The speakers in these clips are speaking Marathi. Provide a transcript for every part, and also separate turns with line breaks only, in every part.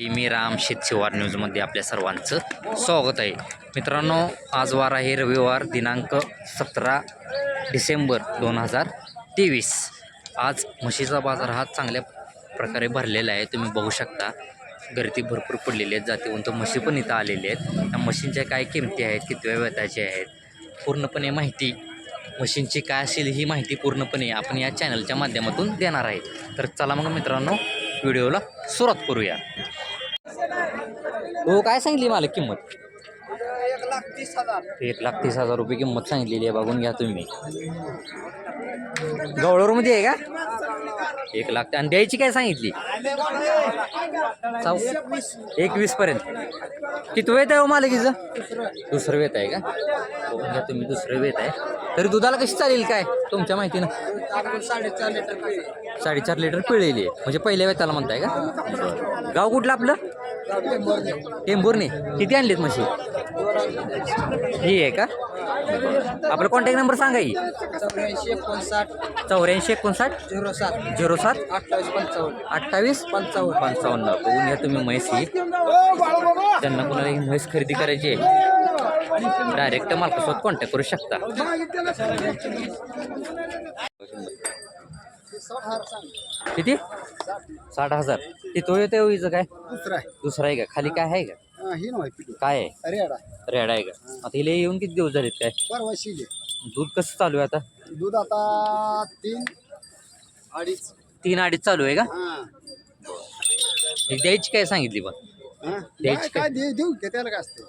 मी राम शेतशिवार न्यूजमध्ये आपल्या सर्वांचं स्वागत आहे. मित्रांनो आज वार आहे रविवार दिनांक सतरा डिसेंबर दोन हजार तेवीस. आज म्हशीचा बाजार हा चांगल्या प्रकारे भरलेला आहे. तुम्ही बघू शकता गर्दी भरपूर पडलेली आहेत जातीवंत म्हशी पण इथं आलेले आहेत. त्या म्हशींच्या काय किमती आहेत कितव्या वेताच्या आहेत पूर्णपणे माहिती मशीनची काय असेल ही माहिती पूर्णपणे आपण या चॅनलच्या माध्यमातून देणार आहे. तर चला मग मित्रांनो व्हिडिओला सुरुवात करूया. हो काय सांगितली मला किंमत?
एक लाख तीस हजार
एक लाख तीस हजार रुपये किंमत सांगितलेली आहे बघून घ्या तुम्ही. गवळूरमध्ये आहे का? एक लाख आणि द्यायची काय सांगितली? चौ एकवीस पर्यंत. किती वेत आहे हो मालकीचं? दुसरं वेत आहे का? बघून घ्या तुम्ही दुसरं वेत आहे. तरी दुधाला कशी चालेल काय? तुमच्या माहितीनं?
साडेचार लिटर
साडेचार लिटर पिळलेली आहे. म्हणजे पहिल्या वेताला म्हणताय का? गाव कुठलं आपलं? टेंभुर्णी किती आणलीत म्हशी? ही आहे का? आपला कॉन्टॅक्ट नंबर सांगा ही.
चौऱ्याऐंशी एकोणसाठ
चौऱ्याऐंशी एकोणसाठ
झिरो सात
झिरो सात
अठ्ठावीस पंचावन्न
अठ्ठावीस पंचावन्न. पंचावन्न. बघून घ्या तुम्ही म्हैस ही. त्यांना कोणाला ही म्हैस खरेदी करायची आहे डायरेक्ट मालकासोबत कॉन्टॅक्ट करू शकता. किती? साठ हजार. ती तो येते होईचं काय?
दुसरा आहे.
दुसरा आहे का? खाली काय आहे का?
हा, ही नव्हे
काय आहे?
अरे अडा
रेड आहे का? आता हिला येऊन किती दिवस झालेत काय?
परवा शिले.
दूध कसं चालू आहे आता?
दूध आता तीन अडीच.
तीन अडीच चालू आहे का?
हा.
ही द्यायची काय सांगितली पण?
हा?
द्यायची
काय? काय दे- देऊ की त्याला काय असते?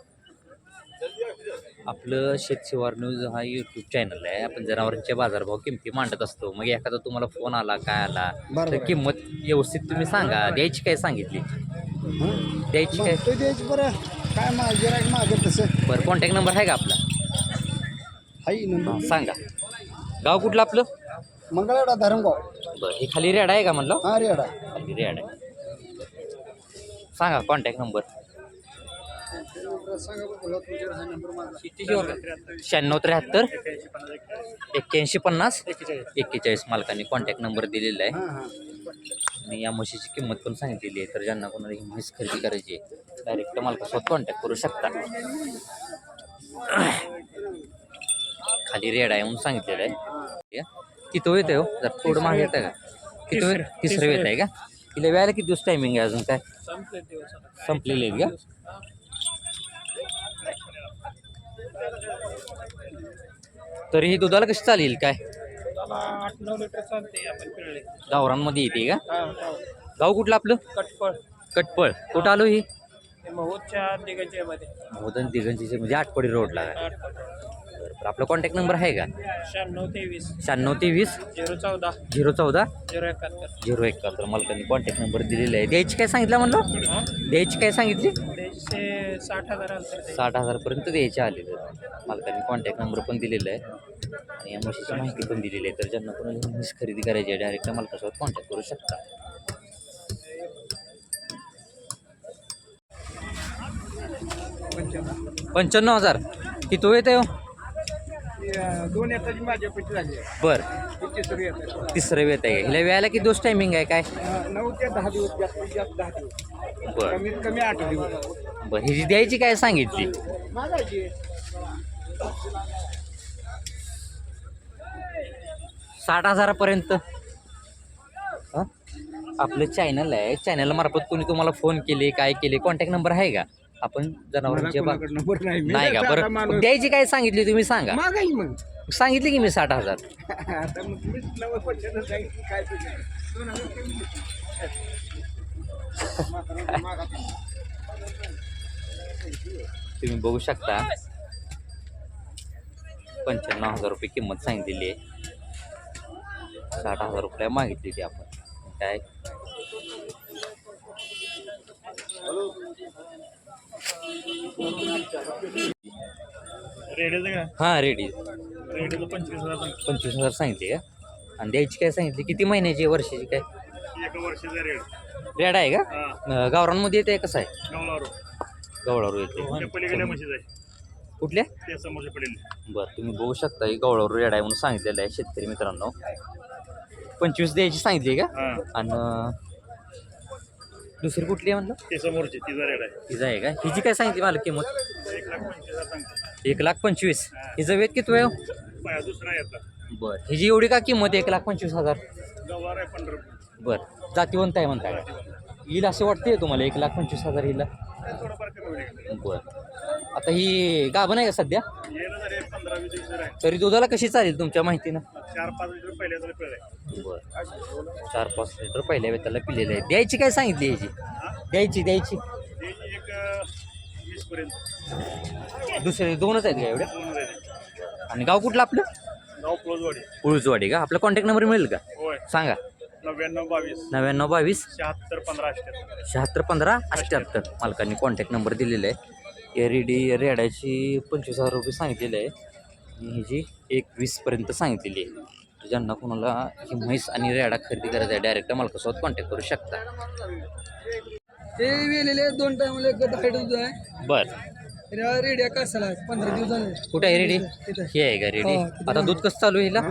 आपलं शेतशिवार न्यूज हा यूट्यूब चॅनल आहे. आपण जनावरांचे बाजारभाव किमती मांडत असतो मग एखादा तुम्हाला फोन आला काय आला तर. किंमत व्यवस्थित तुम्ही सांगा. द्यायची काय सांगितली? द्यायची काय?
ते द्यायची बरं. काय मा गिरायक मागेल तसं.
बरं कॉन्टॅक्ट नंबर आहे का आपला?
हाई
हां
नंबर
सांगा. गाव कुठलं आपलं?
मंगळवेढा धरमगाव.
बरं हे खाली रेड आहे का म्हणलं?
हा रे अडा
खाली रेड आहे. सांगा कॉन्टॅक्ट नंबर शहाण्णव त्र्याहत्तर एक्क्याऐंशी पन्नास एक्केचाळीस मालकांनी कॉन्टॅक्ट नंबर दिलेला आहे. आणि या म्हशीची किंमत पण सांगितलेली आहे तर ज्यांना कोणाला ही म्हैस खरेदी करायची आहे डायरेक्ट मालकासोबत कॉन्टॅक्ट करू शकता. खाली रेड आहे म्हणून सांगितलेलं आहे. किती येत आहे हो? जर थोडं मागे येतं का? किती वेळ? तिसरं येत आहे का? तिला वेळाला किती दिवस टायमिंग आहे अजून काय? संपलेले आहेत का? तरी ही दुधाला कशी चालेल काय?
आठ नऊ लिटर चालते आपण पिळले.
गावरांमध्ये येते का?
हा.
गाव. कुठलं आपलं?
कटफळ
कटपळ. कुठं आलो ही?
ते महोदच्या दिग्गजयमध्ये
मोदन दिगंजीचे म्हणजे आटपडी रोडला.
आठ
आपला कॉन्टॅक्ट नंबर आहे का?
शहाण्णव तेवीस.
शहाण्णव तेवीस.
झिरो चौदा.
झिरो चौदा?
झिरो एकाहत्तर.
झिरो एकाहत्तर. मालकांनी कॉन्टॅक्ट नंबर दिलेला आहे. द्यायची काय सांगितलं म्हणलं? द्यायची काय सांगितली?
साठ हजार.
साठ हजारपर्यंत द्यायचे आलेले आहेत. मालकांनी कॉन्टॅक्ट नंबर पण दिलेला आहे. आणि या म्हशीची माहिती पण दिलेली आहे. तर ज्यांना कोणाला म्हैस खरेदी करायची आहे डायरेक्ट मालकासोबत कॉन्टॅक्ट करू शकता. पंच्याण्णव हजार. किती येत आहे हो?
दोन येताची माझ्या पैसे झाली.
बरं.
तिसरी येतात
तिसरं वेत आहे हिला वेळाला किती दिवस टायमिंग आहे काय?
नऊ ते दहा दिवस जास्तीत जास्त दहा दिवस.
बरं.
कमीत कमी आठ दिवस.
बरं. हिची द्यायची काय सांगितली?
मागायची.
साठ हजारापर्यंत. हं? आपलं चॅनल आहे. चॅनल मार्फत कोणी तुम्हाला फोन केले काय केले कॉन्टॅक्ट नंबर आहे का? आपण जनावरांचे
नंबर नाही मी
नाही का?
साधा
बरं.
माणूस.
द्यायची काय सांगितली तुम्ही सांगा.
मागाई मग.
सांगितली की मी साठ हजार.
आता मग तुम्हीच नव्वद पंच्याण्णव सांगितलं, काय तुझं? दोन हजार कमी देतो.
तुम्ही बघू शकता पंच्याण्णव हजार रुपये किंमत सांगितलेली आहे. साठ हजार रुपये मागितली ती आपण. काय?
का?
हां रेडी.
पंचवीस हजार सांगितलं.
पंचवीस हजार सांगितली का? आणि द्यायची काय सांगितली? किती महिन्याची आहे, वर्षाची काय?
एका वर्षाचा रेड.
रेड आहे का?
हा.
अं, गावरांमध्ये येते कसं आहे?
नवला
गवळारू येते.
त्या पलीकडल्या म्हशीच आहे.
कुठल्या?
त्या समोरच्या पडेल
बरं तुम्ही बघू शकता ही गवळारू रेड आहे म्हणून सांगितलेलं आहे शेतकरी मित्रांनो. पंचवीस द्यायची सांगितली का?
हा.
आणि दुसरी कुठली आहे म्हणलं?
ते समोरची ती रेड आहे.
का? हिची काय सांगितली मला किंमत?
एक लाख पंचवीस हजार सांगतो.
एक लाख पंचवीस. हिचं वेट किती वेळ
पाया दुसरा येतात
बरं. हिची एवढी का किंमत एक लाख पंचवीस हजार?
गवार आहे पंधरा
बरं. जातीवंत आहे म्हणता का? येईल असं वाटते तुम्हाला एक लाख पंचवीस हजार हिला
थोडंफार कमी होईल.
बरं. आता ही गाभण आहे का सध्या?
येणं पंधरा वीस दिवस आहे.
तरी दुधाला कशी चालेल तुमच्या माहितीनं?
चार पाच लिटर पहिल्या तरी आहे
बरं. चार पाच लिटर पहिल्या वेताला पिलेलं आहे. द्यायची काय सांगितली याची? द्यायची द्यायची.
त्याची एक अं, वीस पर्यंत.
दुसरे दोनच आहेत का एवढ्या
दोन राहिले
आणि गाव कुठलं आपलं?
गाव
उळजवाडी का? आपला कॉन्टॅक्ट नंबर मिळेल का?
होय.
सांगा.
नव्याण्णव बावीस.
नव्याण्णव बावीस.
शहात्तर पंधरा अठ्ठ्याहत्तर
शहात्तर पंधरा अठ्ठ्याहत्तर मालकांनी कॉन्टॅक्ट नंबर दिलेला आहे. एरीडी रेडाची पंचवीस हजार रुपये सांगितलेले आहे. आणि हिची एक वीसपर्यंत सांगितलेली आहे. ज्यांना कोणाला ही म्हैस आणि रेडा खरेदी करायचा आहे डायरेक्ट मालकासोबत कॉन्टॅक्ट करू शकता?
हे वेलेले दोन टायमाला एक हाईट आहे
बरं.
रेडिया कासाला पंधरा
कुठं आहे रेडी. हे आहे का रेडी?
हो,
आता दूध कसं चालू आहे हिला?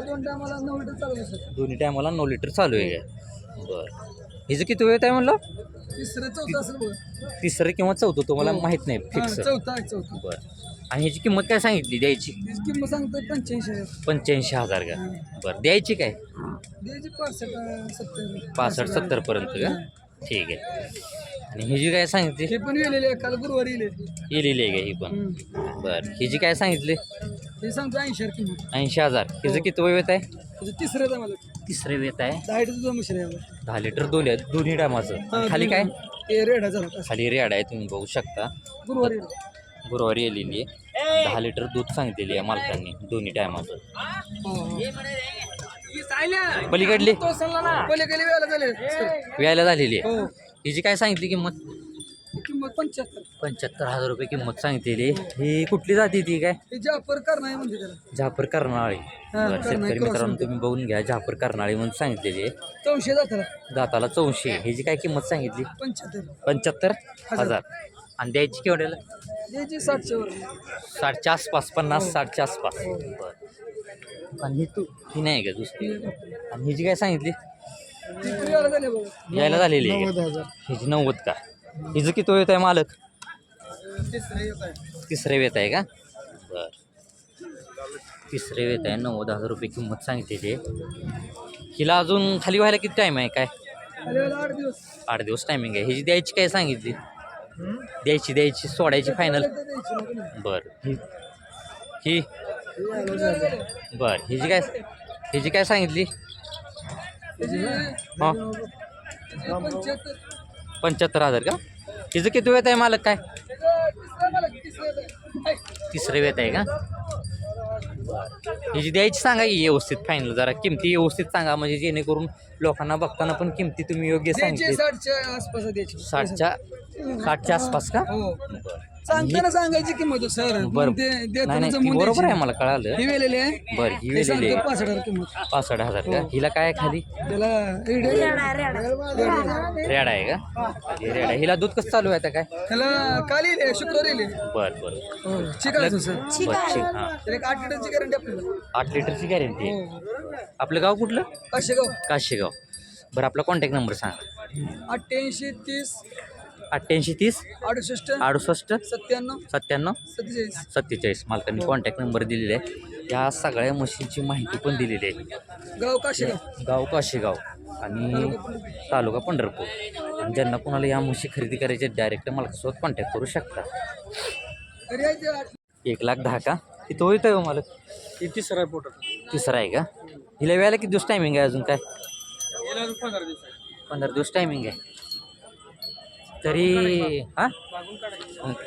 दोन टायमाला नऊ लिटर चालू आहे
दोन्ही टायमाला नऊ लिटर चालू आहे. का बरं. हिचं किती वेळ आहे म्हणलं?
तिसरं चौथा
तिसरं किंवा चौथं तुम्हाला माहीत नाही
हा,
फिक्स
चौथा.
बरं. आणि ह्याची किंमत काय सांगितली द्यायची?
त्याची किंमत सांगतोय पंच्याऐंशी हजार.
पंच्याऐंशी हजार का? बरं द्यायची काय?
द्यायची पासष्ट सत्तर.
पासष्ट पर्यंत का? ठीक आहे. आणि हिची काय सांगितली?
हे पण आहे, काल गुरुवारी येले
लिहिलेली आहे का ही पण? बरं हिची काय सांगितली?
हे सांगतो ऐंशी हजार किंमत.
ऐंशी हजार. हिचं किती वेळ आहे?
त्याचं तिसरं आहे मला
तिसरे वेत आहे?
दहा लिटर दुधा मशीन आहे आपलं.
दहा लिटर दोन्ही आहेत दोन्ही टायमाचं
हा,
खाली काय?
हे रेड
खाली रेड आहे तुम्ही बघू शकता.
गुरुवारी
गुरुवारी आलेली आहे. दहा लिटर दूध सांगितलेली आहे मालकांनी दोन्ही टायमाचं. पलीकडली?
पलीकडे वेळेला झाले.
व्यायला झालेली आहे.
हो.
हिची काय सांगितली किंमत?
किंमत पंच्याहत्तर.
पंच्याहत्तर हजार रुपये किंमत सांगितलेली ही कुठली जाती ती काय?
जापर करणार आहे म्हणजे त्याला.
झापर कर्नाळी. बरं,
कर्नाळी
शेतकरी मित्रांनो. तुम्ही बघून घ्या झापर कर्नाळी म्हणून सांगितलेली आहे.
चौशे जाताला.
दाताला चौशे ह्याची काय किंमत सांगितली?
पंच्याहत्तर.
पंच्याहत्तर हजार. आणि द्यायची केवढ्याला?
द्यायची सातशे वर
साठच्या आसपास पन्नास साठच्या आसपास. बरं. आणि ही तू? ही नाही का दुसरी? आणि हिची काय सांगितली?
ती वेळेला झाले बघा
यायला झालेली आहे
नव्वद
का?
हजार.
हिची नव्वद का? हिचं किती येत आहे मालक?
तिसरं एक आहे.
तिसरे वेत आहे का? बर. तिसरे वेत आहे नव्वद हजार रुपये किंमत सांगितलेली आहे. हिला अजून खाली व्हायला किती टाईम आहे? काय?
दिवस.
आठ दिवस टायमिंग आहे. हिची द्यायची काय सांगितली? द्यायची द्यायची सोडायची फायनल. बर ही ही
हे.
बर हिची काय हिची काय सांगितली हां
पंच्याहत्तर
हजार का हिचं किती वेत आहे मालक काय.
तिसरे
वेत आहे का हिची द्यायची सांगा की व्यवस्थित फायनल जरा किमती व्यवस्थित सांगा म्हणजे जेणेकरून लोकांना बघताना पण किमती तुम्ही योग्य सांगितली
साठच्या आसपास द्यायची.
साठच्या साठच्या आसपास का?
हो. सांगताना सांगायची किंमत हो, सर.
बरं.
मग ते
नाही
देताना
नाही ती
जमवून
बरोबर आहे
द्यायची.
मला कळालं.
ही वेलेली आहे.
बरं ही
हे
वेलेली
सांगतो
आहे.
पासष्ट हजार किंमत.
पासष्ट हजार का? हिला काय आहे खाली?
त्याला रेड आहे.
रेड आहे का? रेड आहे. हिला दूध कसं चालू आहे आता काय?
त्याला काल येईल शुक्रवार येईल
बरं बरं.
हो चिकायचं सर.
बरं ठीक हां.
त्याला एक आठ लिटरची गॅरंटी आपल्याला.
आठ लिटरची गॅरंटी आहे?
हो.
आपलं गाव कुठलं?
पाचशे गाव
काशेगाव. बरं आपला कॉन्टॅक्ट नंबर सांगा.
अठ्ठ्याऐंशी तीस
अठ्ठ्याऐंशी तीस
अडुसष्ट
अडुसष्ट
सत्त्याण्णव
सत्त्याण्णव
सत्तेचाळीस
सत्तेचाळीस. मालकांनी कॉन्टॅक्ट नंबर दिलेला आहे या सगळ्या मशीनची माहिती पण दिलेली आहे.
गाव काशेगाव.
गाव काशेगाव आणि तालुका पंढरपूर. आणि ज्यांना कोणाला या म्हशी खरेदी करायची डायरेक्ट मालकासोबत कॉन्टॅक्ट करू शकता.
आठ-
एक लाख दहा का? किती होईल आहे मालक?
हे तिसरं आहे पोटात.
तिसरा आहे का? हिला वेळेला किती दिवस टायमिंग आहे अजून काय?
पंधरा दिवस आहे.
पंधरा दिवस टायमिंग आहे. तरी हां?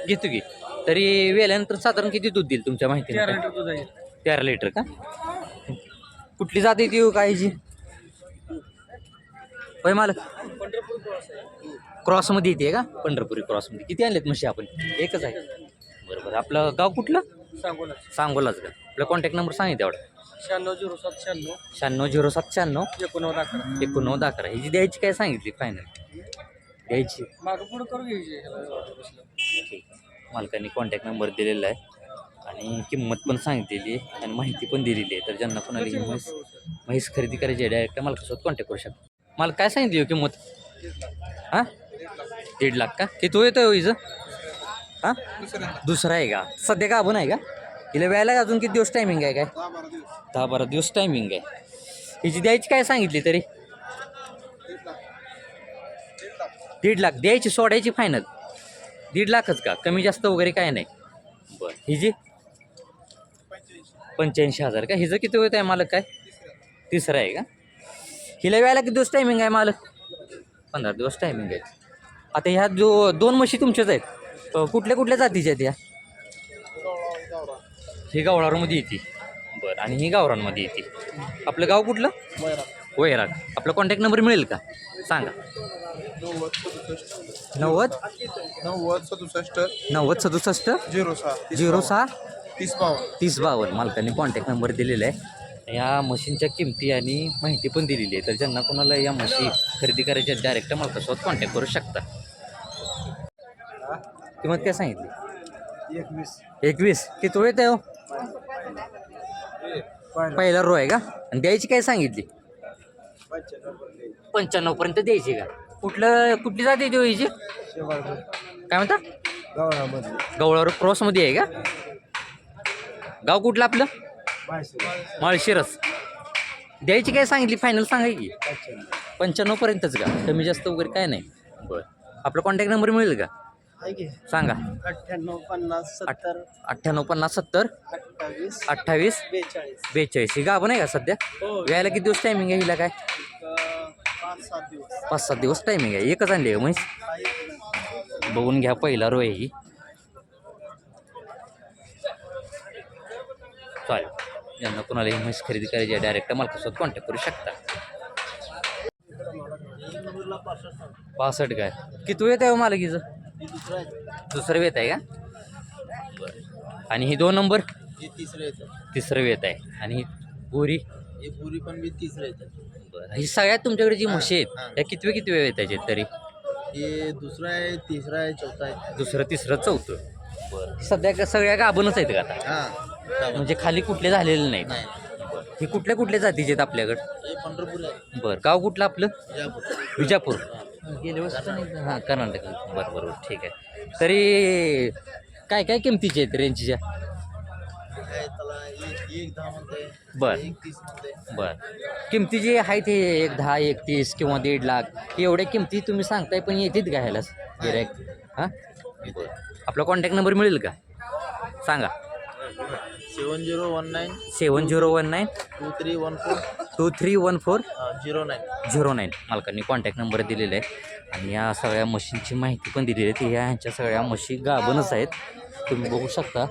घेतो की. तरी वेल्यानंतर साधारण किती दूध देईल तुमच्या माहितीने
तेरा? लिटर
का? कुठली जात येते हो काय हिची? होय मालक. क्रॉसमध्ये येते का? पंढरपुरी क्रॉसमध्ये. किती आणलेत म्हशी आपण? एकच आहे. बरं बरं. आपलं गाव कुठलं?
सांगोला.
सांगोलाच का? आपला कॉन्टॅक्ट नंबर सांगितलं तेवढा
शहाण्णव झिरो सात शहाण्णव.
शहाण्णव झिरो सात शहाण्णव.
एकोणनव्वद अकरा.
एकोणनव्वद अकरा. ह्याची द्यायची काय सांगितली? फायनल द्यायची.
मागं पुढं करू घ्यायची
ठीक. मालकांनी कॉन्टॅक्ट नंबर दिलेला आहे. आणि किंमत पण सांगितलेली आहे. आणि माहिती पण दिलेली आहे. तर ज्यांना कोणाला ही म्हैस म्हैस खरेदी करायची आहे डायरेक्ट मालकासोबत कॉन्टॅक्ट करू शकता. मला काय सांगितली हो किंमत? हां? दीड लाख का? किती येतो हो हिचं? हां? दुसरा आहे का? सध्या का आपण आहे का? हिला व्यायला अजून किती दिवस टायमिंग आहे काय? दहा बारा दिवस टायमिंग आहे. हिची द्यायची काय सांगितली तरी? दीड लाख. द्यायची सोडायची फायनल दीड लाखच का? कमी जास्त वगैरे काय नाही. बरं. हिची? पंच्याऐंशी हजार का? हिचं किती वेळ आहे मालक काय? तिसरं आहे का? हिला वेळेला किती दिवस टायमिंग आहे मालक? पंधरा दिवस टायमिंग आहे. आता ह्या जो दोन म्हशी तुमच्याच आहेत. कुठल्या कुठल्या जातीच्या आहेत ह्या? ही गावळारमध्ये येते. बरं. आणि ही गावरांमध्ये येते. आपलं गाव कुठलं? वैराग. आपला कॉन्टॅक्ट नंबर मिळेल का? सांगा. नव्वद?
नव्वद सदुसष्ट.
नव्वद सदुसष्ट?
झिरो सहा.
झिरो सहा?
तीस बावन्न
तीस बावन्न मालकांनी कॉन्टॅक्ट नंबर दिलेला आहे. या मशीनच्या किमती आणि माहिती पण दिलेली आहे. तर ज्यांना कोणाला या म्हशी खरेदी करायच्या डायरेक्ट मालकासोबत कॉन्टॅक्ट करू शकता. किंमत काय सांगितली?
एकवीस.
एकवीस. किती वेळ आहे पहिला. रो आहे का? आणि द्यायची काय सांगितली? पंच्याण्णवपर्यंत द्यायची का? कुठलं कुठली जाते देऊ हिची काय म्हणता? गवळावर क्रॉसमध्ये आहे का? गाव कुठलं आपलं? माळशिरस. द्यायची काय सांगितली? फायनल सांगाय की. पंच्याण्णवपर्यंतच का? कमी जास्त वगैरे काय नाही. बरं. आपला कॉन्टॅक्ट नंबर मिळेल का? सांगा.
अठ्ठ्याण्णव पन्नास सत्तर.
अठ्ठ्याण्णव पन्नास सत्तर?
अठ्ठावीस.
अठ्ठावीस?
बेचाळीस.
बेचाळीस. ही गाभण आहे का सध्या?
हो.
यायला किती दिवस टायमिंग आहे हिला काय?
पाच सात दिवस.
पाच सात दिवस टायमिंग आहे. एकच आणली आहे म्हैस? बघून घ्या पहिला रो आहे ही. चालेल. ज्यांना कोणाला ही म्हैस खरेदी करायची आहे डायरेक्ट मालकासोबत कॉन्टॅक्ट करू शकता. पासष्ट. काय? किती वेळ आहे हो मालकीचं? दुसरं वेत आहे का? बरं आणि ही दोन नंबर?
हे तिसरं येतं
तिसरं वेत आहे. आणि ही गोरी
हे पुरी पण बी तिसरं येतं
बरं. ही सगळ्यात तुमच्याकडे जी म्हशी आहेत त्या कितवे किती वेळ येतायचे तरी
हे दुसरं आहे तिसरं आहे चौथा आहे.
दुसरं तिसरं चौथं. बरं. सध्या का सगळ्या गाभणच आहेत का आता?
हां
म्हणजे खाली कुठले झालेले नाहीत.
नाही.
हे कुठल्या कुठल्या जातीचे आहेत आपल्याकडं? बरं गाव कुठलं आपलं?
विजापूर.
गेले हां कर्नाटक. बरं बरोबर ठीक आहे. तरी काय काय किमतीचे आहेत रेंजच्या? बरं. बरं. किमती जे आहे ते एक दहा एक तीस किंवा दीड लाख एवढ्या किमती तुम्ही सांगताय पण येतील का ह्याला? गिरायक हां? बरं. आपला कॉन्टॅक्ट नंबर मिळेल का? सांगा.
Seven zero one nine
seven zero one nine
two three one four
two three one four
zero nine.
Zero nine. मालकांनी कॉन्टॅक्ट नंबर दिलेला आहे आणि या सगळ्या मशीनची माहिती पण दिलेली आहे. ती ह्या ह्यांच्या सगळ्या मशी गाभणच आहेत. तुम्ही बघू शकता.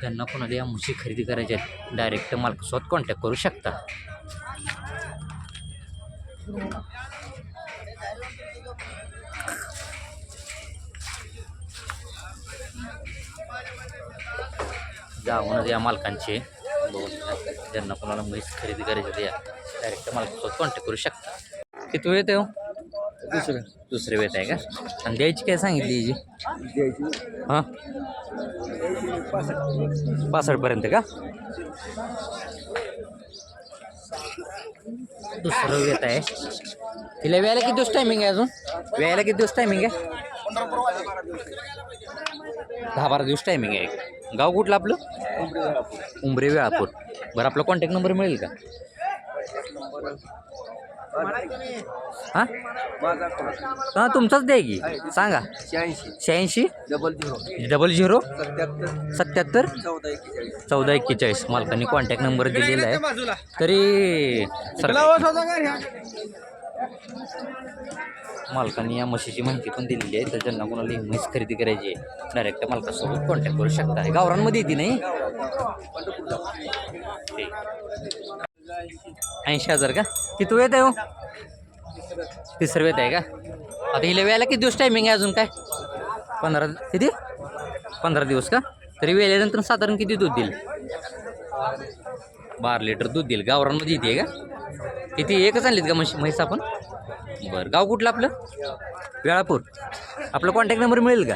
त्यांना कोणाला या म्हशी खरेदी करायच्या आहेत डायरेक्ट मालकासोबत कॉन्टॅक्ट करू शकता. जाऊनच या मालकांचे. बघून. ज्यांना कोणाला म्हैस खरेदी करायची या डायरेक्ट मालकासोबत कॉन्टॅक्ट करू शकता. किती वेळ येते हो? दुसरं. दुसरे वेळ आहे का? आणि द्यायची काय सांगितली हिची? हां. पासष्टपर्यंत का? दुसरं वेत आहे. तिला वेळेला किती दिवस टायमिंग आहे अजून? वेळेला किती दिवस टायमिंग आहे? दहा बारा दिवस टायमिंग आहे गाव कुठलं आपलं? उंबरे वेळापूर. बरं आपला कॉन्टॅक्ट नंबर मिळेल का? हां? हां तुमचाच द्या की. सांगा.
शहाऐंशी?
शहाऐंशी
डबल झिरो
डबल झिरो
सत्याहत्तर? चौदा एक्केचाळीस.
मालकांनी कॉन्टॅक्ट नंबर दिलेला आहे. तरी सर मालकांनी या म्हशीची माहिती पण दिलेली आहे. तर ज्यांना कोणाला ही म्हैस खरेदी करायची आहे डायरेक्ट मालकासोबत कॉन्टॅक्ट करू शकता. गावरांमध्ये येते नाही? ऐंशी हजार का? किती वेळ आहे हो? तिसरं वेळ आहे का? आता हिला वेळेला किती दिवस टायमिंग आहे अजून काय? पंधरा किती? पंधरा दिवस का? तरी वेळेनंतर साधारण किती दूध देईल? बारा लिटर दूध देईल गावरांमध्ये येते का? किती एकच आणलीत का म्हशी म्हैस आपण? बरं. गाव कुठलं आपलं? वेळापूर. आपला कॉन्टॅक्ट नंबर मिळेल का?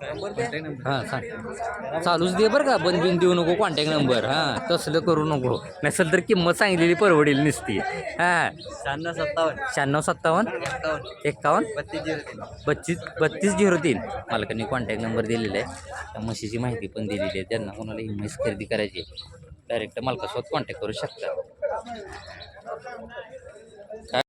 हां सांग चालूच दे बरं का बंद बिन देऊ नको कॉन्टॅक्ट नंबर हां तसलं करू नको. नसेल तर किंमत सांगितलेली परवडेल नसती. हां.
शहाण्णव सत्तावन्न.
शहाण्णव सत्तावन्न?
एक्कावन्न
एक्कावन्न
बत्तीस झिरो तीन.
बत्तीस बत्तीस झिरो तीन. मालकांनी कॉन्टॅक्ट नंबर दिलेला आहे. त्या म्हशीची माहिती पण दिलेली आहे. त्यांना कोणाला ही म्हैस खरेदी करायची डायरेक्ट मालकासोबत कॉन्टॅक्ट करू शकता.